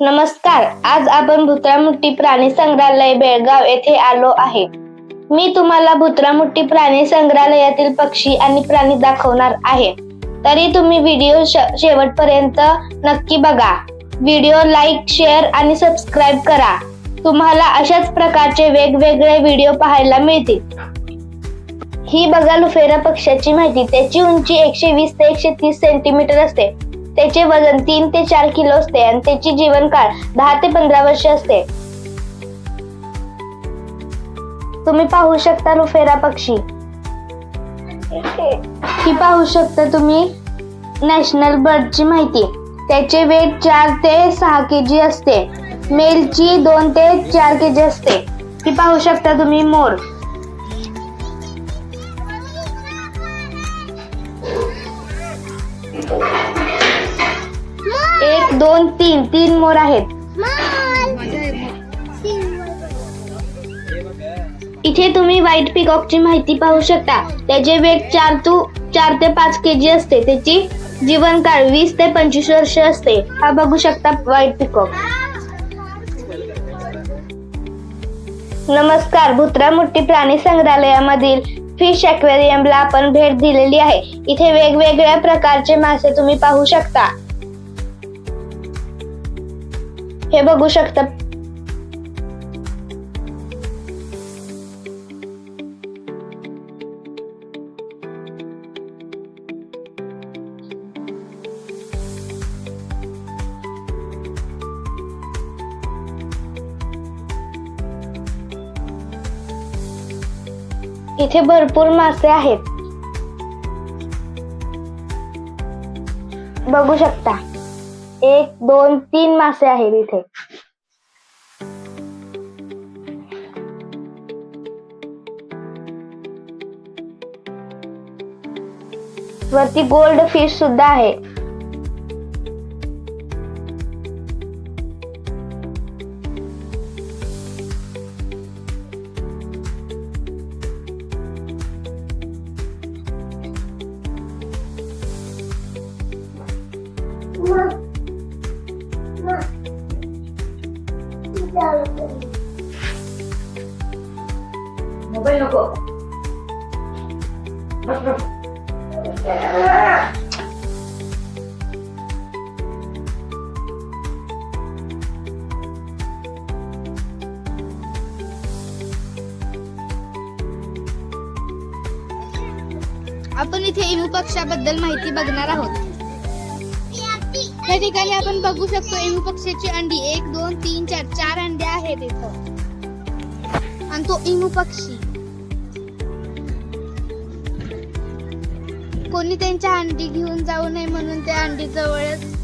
नमस्कार आज आपण भुत्रामुट्टी प्राणी संग्रहालय बेळगाव येथे आलो आहे. मी तुम्हाला भुत्रामुट्टी प्राणी संग्रहालयातील पक्षी आणि प्राणी दाखवणार आहे. तरी तुम्ही व्हिडिओ शेवटपर्यंत नक्की बघा. व्हिडिओ लाईक शेअर आणि सबस्क्राईब करा. तुम्हाला अशाच प्रकारचे वेगवेगळे व्हिडिओ पाहायला मिळतील. ही बघा लुफेरा पक्ष्याची माहिती त्याची उंची एकशे वीस ते एकशे तीस सेंटीमीटर असते. त्याचे वजन तीन ते चार किलो असते आणि त्याची जीवनकाळ दहा ते पंधरा वर्ष असते. तुम्ही पाहू शकता लुफेरा पक्षी. ही पाहू शकता तुम्ही नॅशनल बर्डची माहिती. त्याचे वेट चार ते सहा के जी असते. मेलची दोन ते चार के जी असते. ही पाहू शकता तुम्ही मोर. दोन तीन तीन मोर आहेत. इथे तुम्ही व्हाईट पिकॉकची माहिती पाहू शकता. त्याचे वेट चार टू चार ते पाच के जी असते. त्याची जीवनकाळ वीस ते पंचवीस वर्ष असते. हा बघू शकता व्हाईट पिकॉक नमस्कार भुत्रा मुट्टी प्राणी संग्रहालयामधील फिश ला आपण भेट दिलेली आहे. इथे वेगवेगळ्या प्रकारचे मासे तुम्ही पाहू शकता. हे बघू शकता. इथे भरपूर मासे आहेत. बघू शकता. एक दोन तीन मासे आहेत इथे. वरती गोल्ड फिश सुद्धा आहे. मोबाईल नको. आपण इथे इमू पक्षाबद्दल माहिती बघणार आहोत. या ठिकाणी आपण बघू शकतो इमू पक्षाची अंडी एक दोन तीन चार चार अंडे आहेत इथं. आणि तो इमू पक्षी. कोणी त्यांच्या अंडी घेऊन जाऊ नये म्हणून त्या अंडी जवळच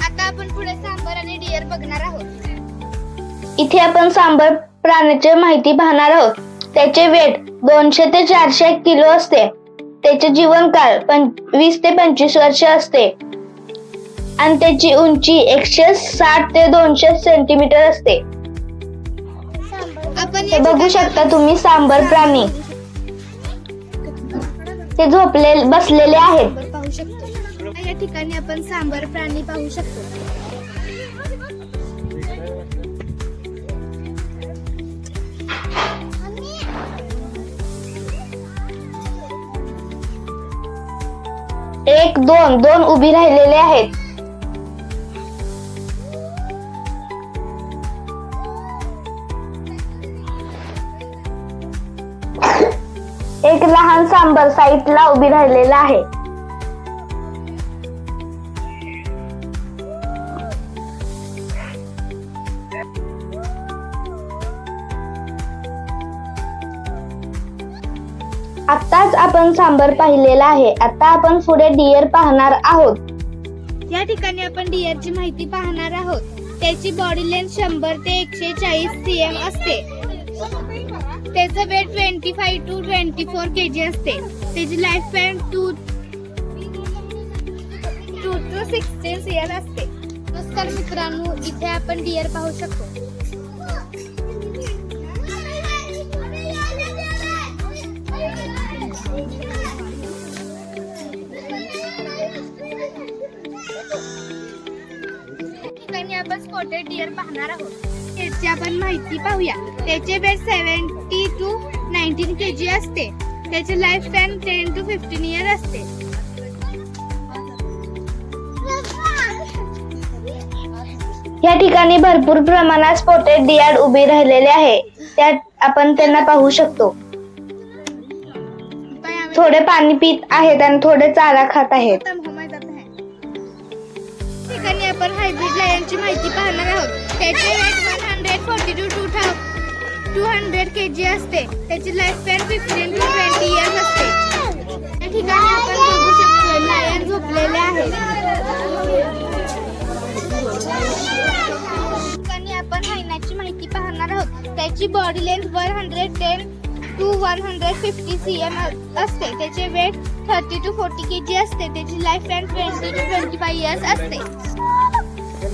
आता आपण पुढे सांबर आणि डिअर बघणार आहोत. इथे आपण सांबर प्राण्याची माहिती पाहणार आहोत. त्याचे वेट दोनशे ते चारशे किलो असते. त्याचे जीवनकाळ वीस ते पंचवीस वर्ष असते. आणि त्याची उंची एकशे साठ ते दोनशे सेंटीमीटर असते. आपण हे बघू शकता तुम्ही सांबर प्राणी. ते झोपले बसलेले आहेत. या ठिकाणी आपण सांबर प्राणी पाहू शकतो. एक दोन दोन उभी राहिलेले आहेत. एक लहान सांबर साईटला उभी राहिलेला आहे. आपण सांबर पाहिलेला आहे. आता आपण पुढे डिअर पाहणार आहोत. या ठिकाणी आपण डिअरची माहिती पाहणार आहोत. त्याची बॉडी लेंथ शंभर ते एकशे चाळीस सी एम असते. त्याचं weight twenty five to twenty four K G असते. त्याची life span to to to sixteen C M असते. नमस्कार मित्रांनो इथे आपण डिअर पाहू शकतो. डिअर पाहणार आहोत? त्याची आपण माहिती पाहूया. त्याचे weight seventy to nineteen K G असते. त्याचे life span ten to fifteen year असते. या ठिकाणी भरपूर प्रमाणात स्पॉटेड डियार उभी राहिलेले आहे. त्यात आपण त्यांना पाहू शकतो. थोडे पाणी पित आहेत आणि थोडे चारा खात आहेत. आपण हायब्रिड लायनची माहिती पाहणार आहोत. त्याचे weight one hundred forty to to two hundred K G असते. त्याची life span fifteen to twenty years असते. या ठिकाणी आपण बघू शकतो लायन झोपलेले आहे. ठिकाणी आपण हायनाची माहिती पाहणार आहोत. त्याची body length one hundred ten to one hundred fifty C M असते. त्याचे weight thirty to forty K G असते. त्याची life span twenty to twenty five years असते.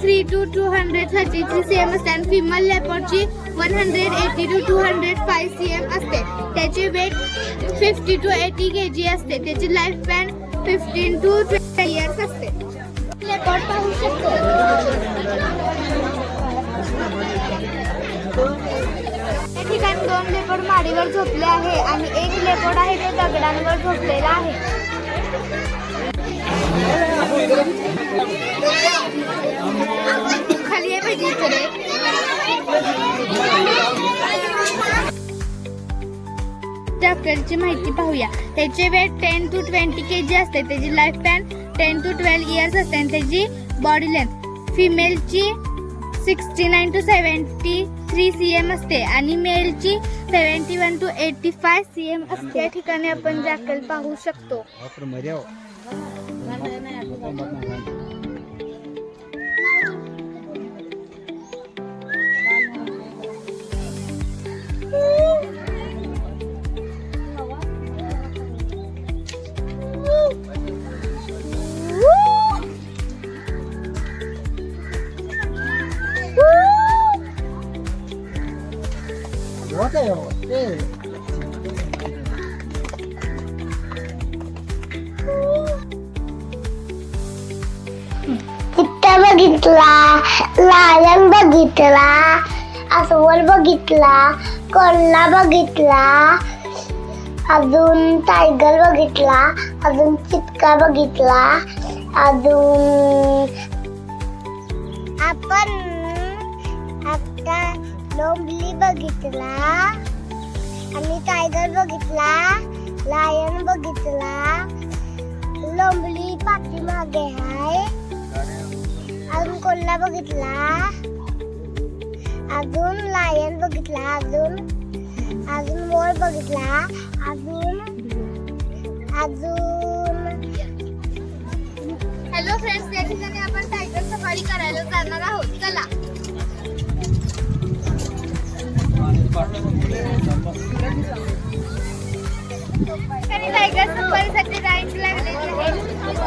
Three to two hundred thirty three C M असते आणि female लेपॉडची one hundred eighty to two hundred five C M असते. त्याचे weight fifty to eighty K G असते. त्याची life span fifteen to twenty years असते. Leopard पाहू शकतो. या ठिकाणी दोन लेपड माडीवर झोपले आहे आणि एक लेपड आहे ते दगडांवर झोपलेला आहे. खाली आहे पाहिजे डॉक्टरची माहिती पाहूया. त्याचे weight ten to twenty K G असते. त्याची life span ten to twelve years असते. आणि त्याची body length फिमेलची sixty nine to seventy three C M असते. आणि मेलची seventy one to eighty five C M असते. या ठिकाणी आपण जाकल पाहू शकतो. पुट्टा बघितला? लायन बघितला अस्वल बघितला कोल्हा बघितला अजून टायगर बघितला अजून चितका बघितला अजून आपण आता लोंबली बघितला आणि टायगर बघितला लायन बघितला लोंबली पाठीमागे आहे अजून कोल्हा बघितला? अजून लायन बघितला अजून. अजून मोर बघितला अजून. अजून. हॅलो फ्रेंड्स या ठिकाणी आपण टायगर सफारी करायला जाणार आहोत. चला. टायगर सफारीसाठी लाईन लागलेली आहे.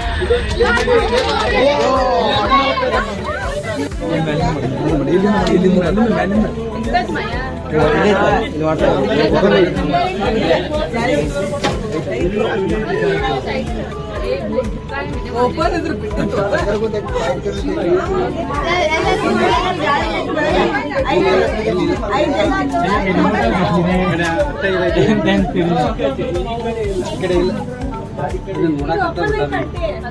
आपण आता सायकल सफारीला चाललेलो आहोत. चांगली बसल्या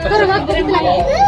तर आपण आता टायगर सफारी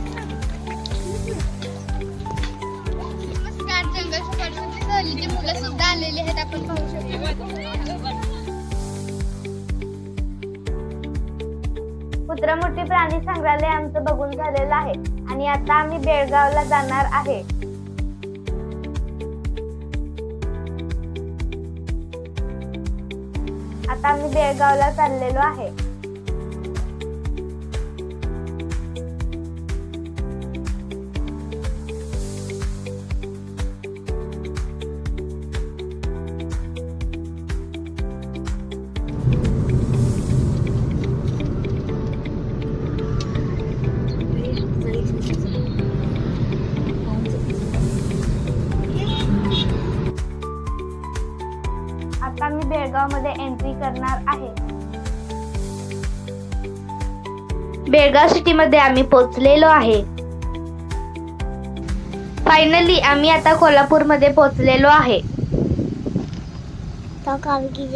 सफारीमध्ये मुलं सुद्धा आलेली आहेत आपण पाहू शकतो. कुत्रमुठी प्राणी संग्रहालय आमचं बघून झालेलं आहे आणि आता आम्ही बेळगावला जाणार आहे. आता आम्ही बेळगावला चाललेलो आहे. बेळगावमध्ये एंट्री करणार आहे. बेळगाव सिटी मध्ये आम्ही पोहोचलेलो आहे. फायनली आम्ही आता कोल्हापूरमध्ये पोहोचलेलो आहे. तो काम की